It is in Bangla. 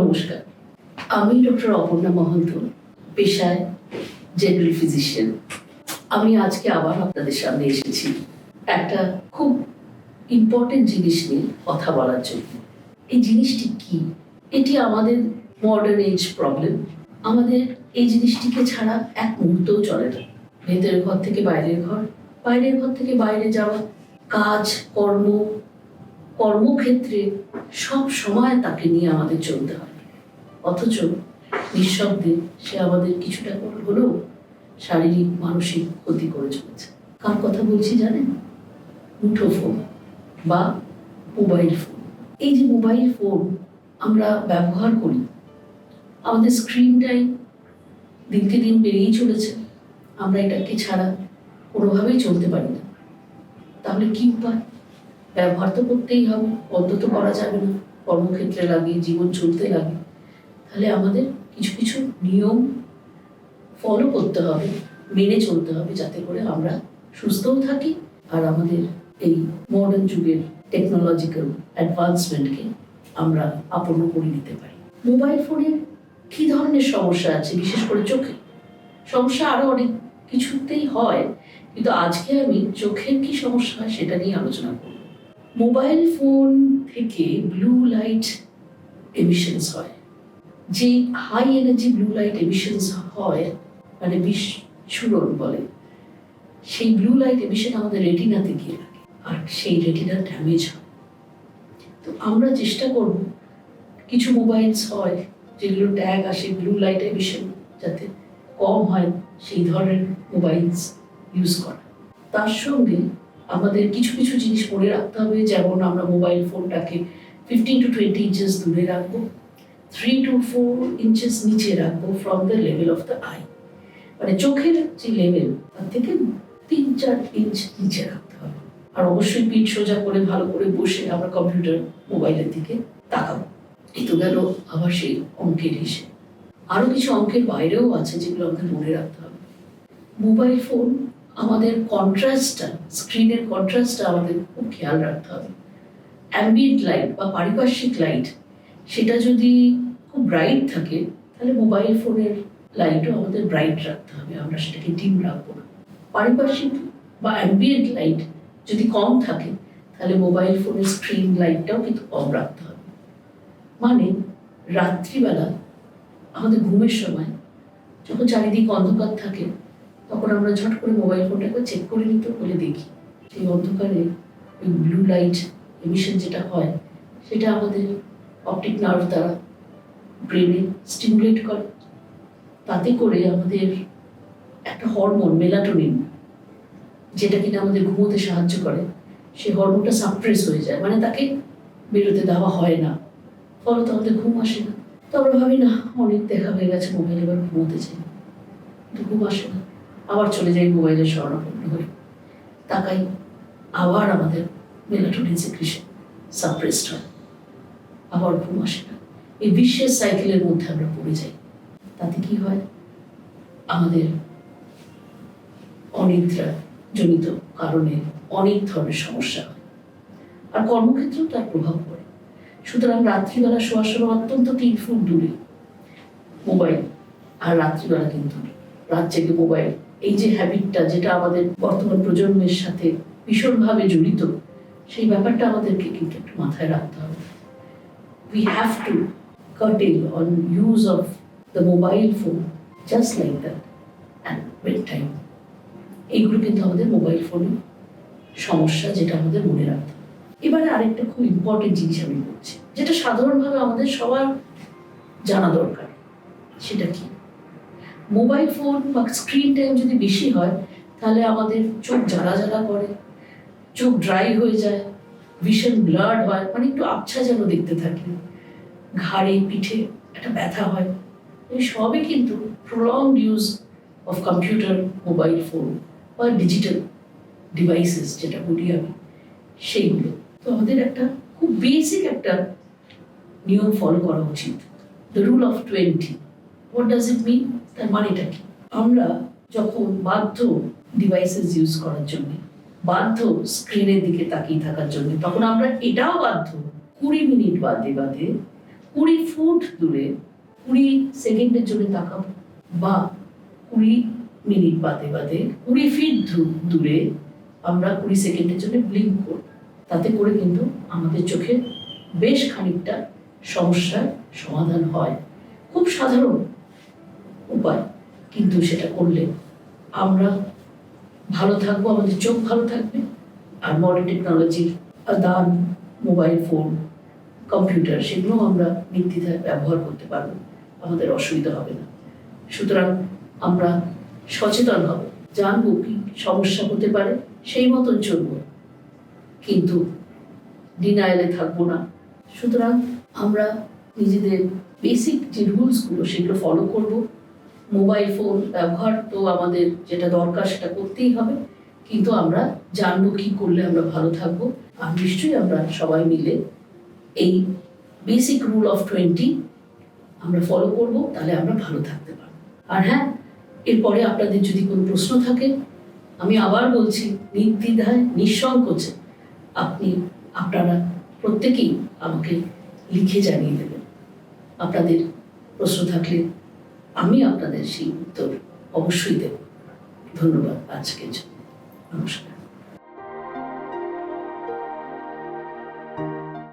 নমস্কার। আমি ডক্টর অপর্ণা মহন্ত, পেশায় জেনারেল ফিজিশিয়ান আমি আজকে আবার আপনাদের সামনে এসেছি একটা খুব ইম্পর্টেন্ট জিনিস নিয়ে কথা বলার জন্য। এই জিনিসটি কি? এটি আমাদের মডার্ন এজ প্রবলেম আমাদের এই জিনিসটিকে ছাড়া এক মুহূর্তও চলে না। ভেতরের ঘর থেকে বাইরের ঘর বাইরের ঘর থেকে বাইরে যাওয়া, কাজ, কর্ম কর্মক্ষেত্রে সব সময় তাকে নিয়ে আমাদের চলতে হয়। অথচ নিঃশব্দে সে আমাদের কিছুটা হলেও শারীরিক, মানসিক ক্ষতি করে চলেছে। কার কথা বলছি জানেন? মুঠো ফোন বা মোবাইল ফোন। এই যে মোবাইল ফোন আমরা ব্যবহার করি, আমাদের স্ক্রিন টাইম দিনকে দিন বেড়েই চলেছে। আমরা এটাকে ছাড়া কোনোভাবেই চলতে পারি না। তাহলে কি উপায়? ব্যবহার তো করতেই হবে বন্ধ তো করা যাবে না, কর্মক্ষেত্রে লাগে জীবন চলতে লাগে। তাহলে আমাদের কিছু কিছু নিয়ম ফলো করতে হবে, মেনে চলতে হবে যাতে করে আমরা সুস্থও থাকি আর আমাদের এই মডার্ন যুগের টেকনোলজিক্যাল অ্যাডভান্সমেন্টকে আমরা আপন্ন করে নিতে পারি। মোবাইল ফোনের কি ধরনের সমস্যা আছে, বিশেষ করে চোখে? সমস্যা আরও অনেক কিছুতেই হয়, কিন্তু আজকে আমি চোখের কি সমস্যা হয় সেটা নিয়ে আলোচনা করব। মোবাইল ফোন থেকে ব্লু লাইট এমিশনস হয়। যে high energy blue light emissions হয় মানে বিস্ফোরণ বলে, সেই ব্লু লাইট এমিশন আমাদের রেটিনাতে গিয়ে লাগে, আর সেই রেটিনা ড্যামেজ হয়। তো আমরা চেষ্টা করব, কিছু মোবাইলস হয়, যেগুলো ট্যাগ আসে ব্লু লাইট এমিশন যাতে কম হয়, সেই ধরনের মোবাইলস ইউজ করা। তার সঙ্গে আমাদের কিছু কিছু জিনিস মনে রাখতে হবে, যেমন আমরা মোবাইল ফোনটাকে ফিফটিন টু টোয়েন্টি ইঞ্চেস দূরে রাখব থ্রি টু ফোর ইঞ্চেস নিচে রাখব from the level of the eye মানে চোখের যে লেভেল তার থেকে তিন চার ইঞ্চ নিচে রাখতে হবে। আর অবশ্যই পিঠ সোজা করে, ভালো করে বসে আমরা কম্পিউটার মোবাইলের দিকে তাকাবো। এই তো গেল আবার সেই অঙ্কের হিসেবে। আরও কিছু অঙ্কের বাইরেও আছে যেগুলো আমাদের মনে রাখতে হবে। মোবাইল ফোন আমাদের কন্ট্রাস্টটা স্ক্রিনের কন্ট্রাস্টটা আমাদের খুব খেয়াল রাখতে হবে। অ্যাম্বিয়েন্ট লাইট বা পারিপার্শ্বিক লাইট সেটা যদি খুব ব্রাইট থাকে, তাহলে মোবাইল ফোনের লাইটও আমাদের ব্রাইট রাখতে হবে, আমরা সেটাকে ডিম রাখব না। পারিপার্শ্বিক বা অ্যাম্বিয়েন্ট লাইট যদি কম থাকে, তাহলে মোবাইল ফোনের স্ক্রিন লাইটটাও কিন্তু কম রাখতে হবে। মানে রাত্রিবেলা আমাদের ঘুমের সময়, যখন চারিদিক অন্ধকার থাকে তখন আমরা ঝট করে মোবাইল ফোনটাকে চেক করে নিতে বলে দেখি। সেই অন্ধকারে ওই ব্লু লাইট এমিশন যেটা হয়, সেটা আমাদের অপটিক নার্ভ দ্বারা ব্রেনে স্টিমুলেট করে। তাতে করে আমাদের একটা হরমোন মেলাটোনিন যেটা কিনা আমাদের ঘুমোতে সাহায্য করে, সেই হরমোনটা সাপ্রেস হয়ে যায়। মানে তাকে বেরোতে দেওয়া হয় না। ফলত আমাদের ঘুম আসে না। তো আমরা ভাবি, না, অনেক দেখা হয়ে গেছে মোবাইল এবার ঘুমোতে চাই। কিন্তু ঘুম আসে না। আবার চলে যাই মোবাইলের স্বর্ণপূর্ণ হয়ে তাকাই আবার আমাদের মেলাটোনিন সিক্রিশন সাপ্রেসড হয়। আবার ঘুম আসে না। এই বিশ্বের সাইকেলের মধ্যে আমরা পড়ে যাই। তাতে কি হয়? আমাদের অনিদ্রা জনিত কারণে অনেক ধরনের সমস্যা হয়। আর কর্মক্ষেত্রেও তার প্রভাব পড়ে। সুতরাং রাত্রিবেলা শোয়ার সময় অত্যন্ত তিন ফুট দূরে। মোবাইল আর রাত্রিবেলা কিন্তু রাত জেগে মোবাইল? এই যে হ্যাবিটটা যেটা আমাদের বর্তমান প্রজন্মের সাথে ভীষণভাবে জড়িত, সেই ব্যাপারটা আমাদেরকে কিন্তু একটু মাথায় রাখতে হবে। We have to curtail on use of the mobile phone just like that and bedtime এইগুলো কিন্তু আমাদের মোবাইল ফোনে সমস্যা যেটা আমাদের মনে রাখতে এবারে আরেকটা খুব ইম্পর্টেন্ট জিনিস আমি বলছি, যেটা সাধারণভাবে আমাদের সবার জানা দরকার, সেটা কি? মোবাইল ফোন বা স্ক্রিন টাইম যদি বেশি হয়, তাহলে আমাদের চোখ জ্বালা জ্বালা করে, চোখ ড্রাই হয়ে যায়, ভীষণ ব্লাড হয় মানে একটু আবছা যেন দেখতে থাকে। ঘাড়ে, পিঠে একটা ব্যথা হয়, এই সবই কিন্তু prolonged use of computer mobile phone বা ডিজিটাল ডিভাইসেস যেটা বলি আমি, সেইগুলো। তো আমাদের একটা খুব বেসিক একটা নিয়ম ফলো করা উচিত। The rule of twenty what does it mean তার মানেটা কি? আমরা যখন বাধ্য ডিভাইসেস ইউজ করার জন্য, বাধ্য স্ক্রিনের দিকে তাকিয়ে থাকার জন্য, তখন আমরা এটাও বাধ্য কুড়ি মিনিট বাদে বাদে কুড়ি ফুট দূরে, কুড়ি সেকেন্ডের জন্য তাকাবো বা কুড়ি মিনিট বাদে বাদে কুড়ি ফিট দূরে আমরা কুড়ি সেকেন্ডের জন্য ব্লিঙ্ক করব। তাতে করে কিন্তু আমাদের চোখে বেশ খানিকটা সমস্যার সমাধান হয়। খুব সাধারণ উপায়। কিন্তু সেটা করলে আমরা ভালো থাকব, আমাদের চোখ ভালো থাকবে। আর মডার্ন টেকনোলজির দান মোবাইল ফোন কম্পিউটার সেগুলো আমরা নির্দ্বিধায় ব্যবহার করতে পারব। আমাদের অসুবিধা হবে না। সুতরাং আমরা সচেতন হব। জানব কি সমস্যা হতে পারে, সেই মতন চলবো। কিন্তু ডিনায়ালে থাকব না। সুতরাং আমরা নিজেদের বেসিক যে রুলসগুলো সেগুলো ফলো করব। মোবাইল ফোন ব্যবহার তো আমাদের যেটা দরকার সেটা করতেই হবে। কিন্তু আমরা জানব কি করলে আমরা ভালো থাকব। আর নিশ্চয়ই আমরা সবাই মিলে এই বেসিক রুল অফ টোয়েন্টি আমরা ফলো করব, তাহলে আমরা ভালো থাকতে পারব। আর হ্যাঁ এরপরে আপনাদের যদি কোনো প্রশ্ন থাকে, আমি আবার বলছি, নির্দ্বিধায়, নিঃসংকোচে আপনি, আপনারা প্রত্যেকেই আমাকে লিখে জানিয়ে দেবেন। আপনাদের প্রশ্ন থাকলে আমি আপনাদের সেই উত্তর অবশ্যই দেব। ধন্যবাদ আজকের জন্য। নমস্কার।